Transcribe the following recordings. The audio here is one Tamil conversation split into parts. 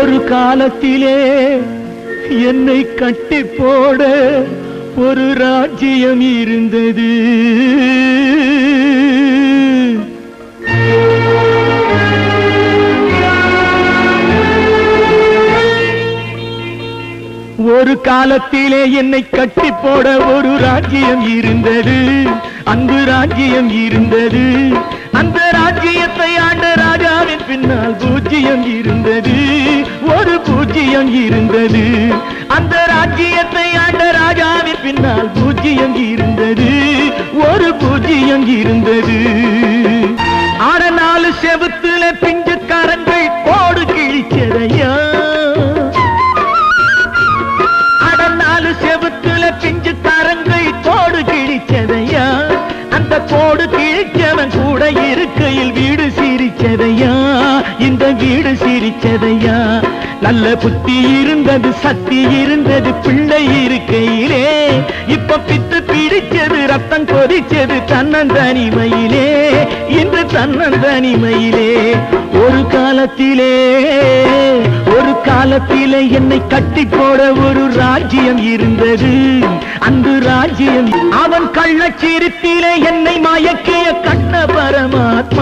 ஒரு காலத்திலே என்னை கட்டி போட ஒரு ராஜ்யம் இருந்தது. ஒரு காலத்திலே என்னை கட்டி போட ஒரு ராஜ்யம் இருந்தது. அன்பு ராஜ்யம் இருந்தது. அந்த ராஜ்யத்தை ஆண்ட ராஜாவின் பின்னால் பூஜ்ஜியம் இருந்தது. பூஜ்ஜியம் இருந்தது. அந்த ராஜ்யத்தை ஆண்ட ராஜாவின் பின்னால் பூஜ்ஜியம் இருந்தது. ஒரு பூஜ்ஜியம் இருந்தது. நல்ல புத்தி இருந்தது சக்தி இருந்தது பிள்ளை இருக்கையிலே. இப்ப பித்து பிடிச்சது ரத்தம் கொதிச்சது தன்னந்தனிமையிலே. இன்று தன்னந்தனிமையிலே. ஒரு காலத்திலே ஒரு காலத்திலே என்னை கட்டி போட ஒரு ராஜ்யம் இருந்தது. அந்த ராஜ்யம். அவன் கள்ளச்சிரித்திலே என்னை மயக்கிய கண்ண பரமாத்த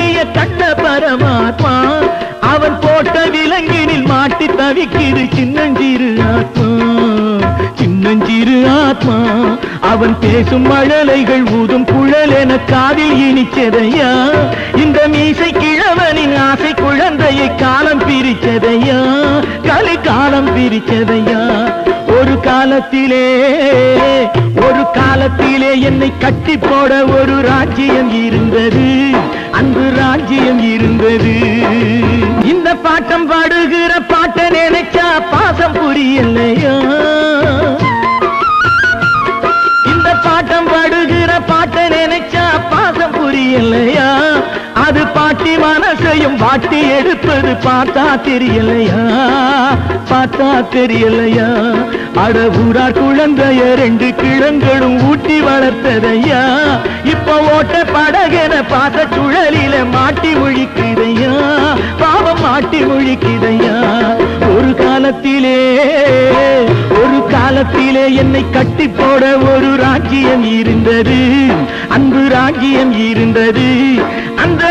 மயக்கிய கண்ண பரமாத்மா அவன் போட்ட விலங்கினில் மாட்டி தவிக்கிது சின்னஞ்சிறு ஆத்மா. சின்னஞ்சிறு ஆத்மா அவன் பேசும் மழலைகள் ஊதும் குழல் என காதில் இனிச்சதையா? இந்த மீசை கிழவனின் ஆசை குழந்தையை காலம் பிரிச்சதையா? கலி காலம் பிரிச்சதையா? ஒரு காலத்திலே ஒரு காலத்திலே என்னை கட்டி போட ஒரு ராஜ்யம் இருந்தது. ராஜ்யம் இருந்தது. இந்த பாட்டம் பாடுகிற பாட்டை நினைச்சா பாசம் புரியலையோ இந்த பாட்டம் பாடுகிற பாட்டை நினைச்சா பாசம் புரியலையா பாட்டி மனசையும் வாட்டி எடுப்பது பார்த்தா தெரியலையா? பார்த்தா தெரியலையா? அட ஊரார் குழந்தைய ரெண்டு கிழங்களும் ஊட்டி வளர்த்ததையா? இப்ப ஓட்ட படகென பார்த்த சுழலில மாட்டி முழிக்குதையா? பாவம் மாட்டி முழிக்குதையா? ஒரு காலத்திலே ஒரு காலத்திலே என்னை கட்டி போட ஒரு ராஜ்யம் இருந்தது. அன்பு ராஜ்யம் இருந்தது. அந்த